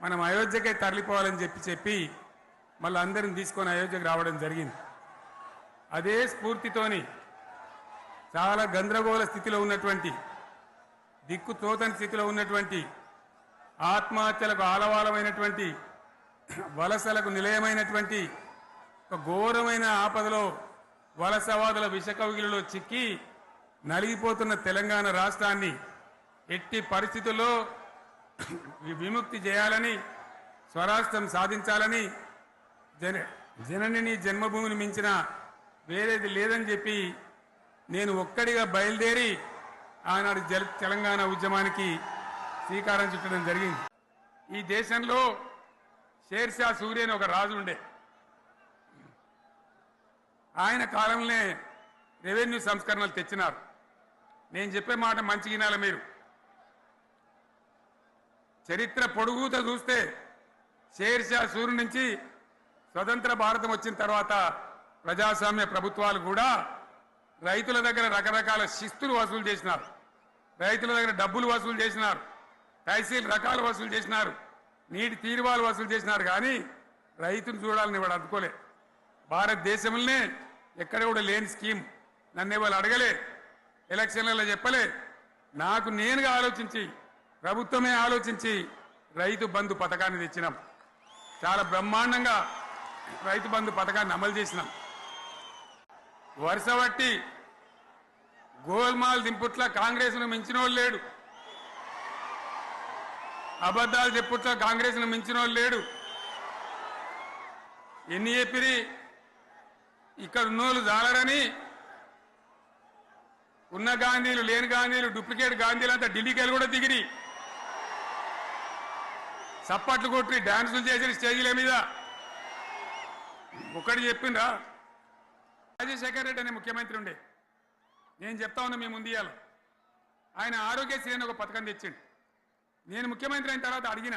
మనం అయోధ్యకే తరలిపోవాలని చెప్పి చెప్పి మళ్ళీ అందరిని తీసుకొని అయోధ్యకు రావడం జరిగింది. అదే స్ఫూర్తితోని చాలా గందరగోళ స్థితిలో ఉన్నటువంటి దిక్కు తోతని స్థితిలో ఉన్నటువంటి ఆత్మహత్యలకు ఆలవాలమైనటువంటి వలసలకు నిలయమైనటువంటి ఒక ఘోరమైన ఆపదలో వలసవాదుల విషకవిగిలిలో చిక్కి నలిగిపోతున్న తెలంగాణ రాష్ట్రాన్ని ఎట్టి పరిస్థితుల్లో విముక్తి చేయాలని స్వరాష్ట్రం సాధించాలని జన జననిని జన్మభూమిని మించిన వేరేది లేదని చెప్పి నేను ఒక్కడిగా బయలుదేరి ఆనాడు జల తెలంగాణ ఉద్యమానికి శ్రీకారం చుట్టడం జరిగింది. ఈ దేశంలో షేర్షా సూర్య ఒక రాజు ఉండే. ఆయన కాలంలోనే రెవెన్యూ సంస్కరణలు తెచ్చినారు. నేను చెప్పే మాట మంచి వినాలి మీరు. చరిత్ర పొడుగుతో చూస్తే షేర్షా సూర్యు నుంచి స్వతంత్ర భారతం వచ్చిన తర్వాత ప్రజాస్వామ్య ప్రభుత్వాలు కూడా రైతుల దగ్గర రకరకాల శిస్తులు వసూలు చేసినారు. రైతుల దగ్గర డబ్బులు వసూలు చేసినారు. తహసీల్ రకాలు వసూలు చేసినారు. నీటి తీరువాలు వసూలు చేసినారు కానీ రైతును చూడాలని వాడు అందుకోలే భారతదేశంలోనే ఎక్కడ కూడా లేని స్కీమ్. నన్ను వాళ్ళు అడగలే. ఎలక్షన్లలో చెప్పలే. నాకు నేనుగా ఆలోచించి ప్రభుత్వమే ఆలోచించి రైతు బంధు పథకాన్ని తెచ్చినాం. చాలా బ్రహ్మాండంగా రైతు బంధు పథకాన్ని అమలు చేసినాం. వరుస బట్టి గోల్మాల్ దింపుట్ల కాంగ్రెస్ను లేడు. అబద్ధాలు చెప్పుట్ల కాంగ్రెస్ను లేడు. ఎన్ని చెప్పిరి? ఇక్కడ ఉన్నోళ్ళు జాలరని ఉన్న గాంధీలు లేని గాంధీలు డూప్లికేట్ గాంధీలు అంతా ఢిల్లీకి వెళ్ళి కూడా దిగిరి. చప్పట్లు కొట్టి డాన్సులు చేసిన స్టేజీల మీద. ఒకటి చెప్పిండ్రా రాజశేఖర్ రెడ్డి అనే ముఖ్యమంత్రి ఉండే. నేను చెప్తా ఉన్నా మీ ముందు ఆయన ఆరోగ్యశ్రీ అని ఒక పథకం తెచ్చిండు. నేను ముఖ్యమంత్రి అయిన తర్వాత అడిగిన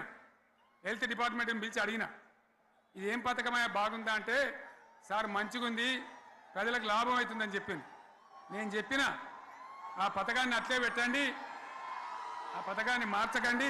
హెల్త్ డిపార్ట్మెంట్ని పిలిచి అడిగిన ఇది ఏం పథకమయ్యా బాగుందా అంటే సార్ మంచిగుంది ప్రజలకు లాభం అవుతుందని చెప్పింది నేను చెప్పిన ఆ పథకాన్ని అట్లే పెట్టండి ఆ పథకాన్ని మార్చకండి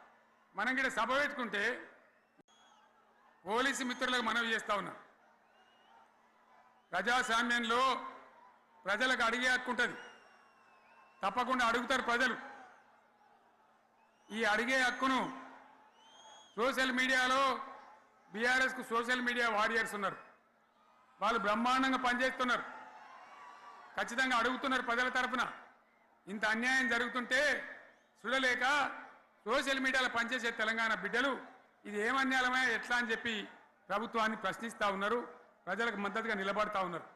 మనం కూడా సభ పెట్టుకుంటే పోలీసు మిత్రులకు మనవి చేస్తా ఉన్నా. ప్రజాస్వామ్యంలో ప్రజలకు అడిగే హక్కు ఉంటుంది. తప్పకుండా అడుగుతారు ప్రజలు. ఈ అడిగే హక్కును సోషల్ మీడియాలో బీఆర్ఎస్కు సోషల్ మీడియా వారియర్స్ ఉన్నారు. వాళ్ళు బ్రహ్మాండంగా పనిచేస్తున్నారు. ఖచ్చితంగా అడుగుతున్నారు ప్రజల తరఫున. ఇంత అన్యాయం జరుగుతుంటే చూడలేక సోషల్ మీడియాలో పనిచేసే తెలంగాణ బిడ్డలు ఇది ఏం ఎట్లా అని చెప్పి ప్రభుత్వాన్ని ప్రశ్నిస్తూ ఉన్నారు ప్రజలకు మద్దతుగా నిలబడతా ఉన్నారు.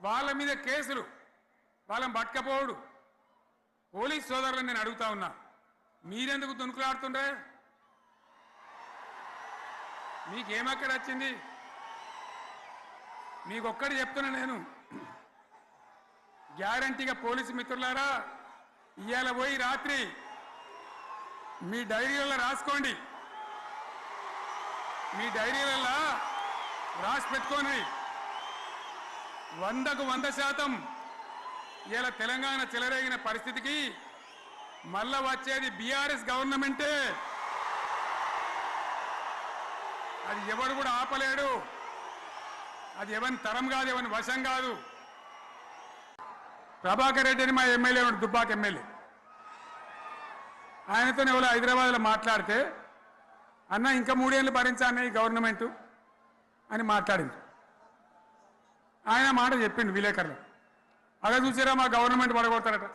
వాళ్ళ మీద కేసులు వాళ్ళని పట్టకపోవడు. పోలీస్ సోదరులను నేను అడుగుతా ఉన్నా మీరెందుకు దునుకులాడుతుండే మీకేమక్కడ వచ్చింది? మీకు ఒక్కటి చెప్తున్నా నేను. గ్యారంటీగా పోలీసు మిత్రులారా ఇవాళ పోయి రాత్రి మీ డైరీలలో రాసుకోండి. మీ డైరీలలో రాసి పెట్టుకోండి. వందకు వంద శాతం ఇలా తెలంగాణ చెలరేగిన పరిస్థితికి మళ్ళా వచ్చేది బీఆర్ఎస్ గవర్నమెంటే. అది ఎవడు కూడా ఆపలేడు. అది ఎవరి తరం కాదు ఎవరి వశం కాదు. ప్రభాకర్ రెడ్డి అని మా ఎమ్మెల్యే ఉన్నాడు దుబ్బాక ఎమ్మెల్యే. ఆయనతో ఎవరో హైదరాబాద్లో మాట్లాడితే అన్న ఇంకా మూడేళ్ళు భరించాను ఈ గవర్నమెంట్ అని మాట్లాడింది. ఆయన మాట చెప్పిండు విలేకరులు. అలా చూసారా మా గవర్నమెంట్ పడగొడతారట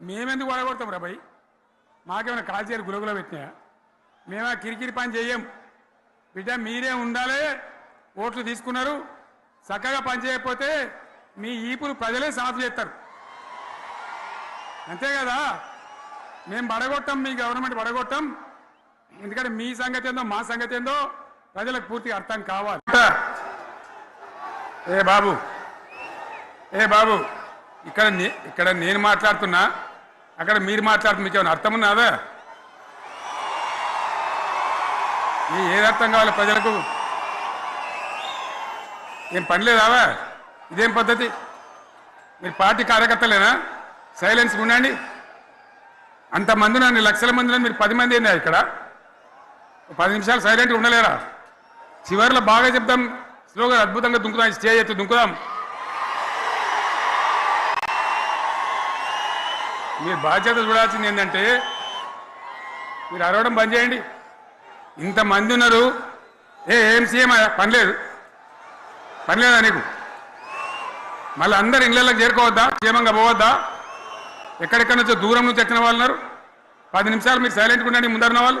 మేమెందుకు పడగొడతాం రా భయ్? మాకేమైనా కాల్చేరు గురుగులో పెట్టినాయా? మేము ఆ కిరికిరి పని చేయం బిడ్డ మీరే ఉండాలి ఓట్లు తీసుకున్నారు. చక్కగా పని చేయకపోతే మీ ఈపులు ప్రజలే సాఫ్ చేస్తారు. అంతే కదా? మేము పడగొట్టం మీ గవర్నమెంట్ పడగొట్టం. ఎందుకంటే మీ సంగతి ఏందో మా సంగతి ఏందో ప్రజలకు పూర్తిగా అర్థం కావాలి. ఏ బాబు ఏ బాబు ఇక్కడ నే- ఇక్కడ నేను మాట్లాడుతున్నా అక్కడ మీరు మాట్లాడుతున్న మీకు ఏమైనా అర్థం ఉన్నదా? ఈ ఏది అర్థం కావాలి ప్రజలకు? ఏం పని లేదావా ఇదేం పద్ధతి? మీరు పార్టీ కార్యకర్తలేనా? సైలెన్స్ ఉండండి. అంతమంది నన్ను లక్షల మంది మీరు పది మంది అయినా ఇక్కడ. పది నిమిషాలు సైలెంట్గా ఉండలేరా? చివరిలో బాగా చెప్తాం స్లోగా అద్భుతంగా దుంకుదాం స్టే ఎత్తు దుంకుదాం. మీరు బాధ్యత చూడాల్సింది ఏంటంటే మీరు అరవడం బంద్ చేయండి. ఇంతమంది ఉన్నారు. ఏ ఏం సీఎం? పని లేదు. పని లేదా నీకు? మళ్ళీ అందరు ఇళ్ళకి చేరుకోవద్దా? క్షేమంగా పోవద్దా? ఎక్కడెక్కడి నుంచో దూరం నుంచి వచ్చిన వాళ్ళు ఉన్నారు పది నిమిషాలు మీరు సైలెంట్గా ఉండండి ముందరున్న వాళ్ళు.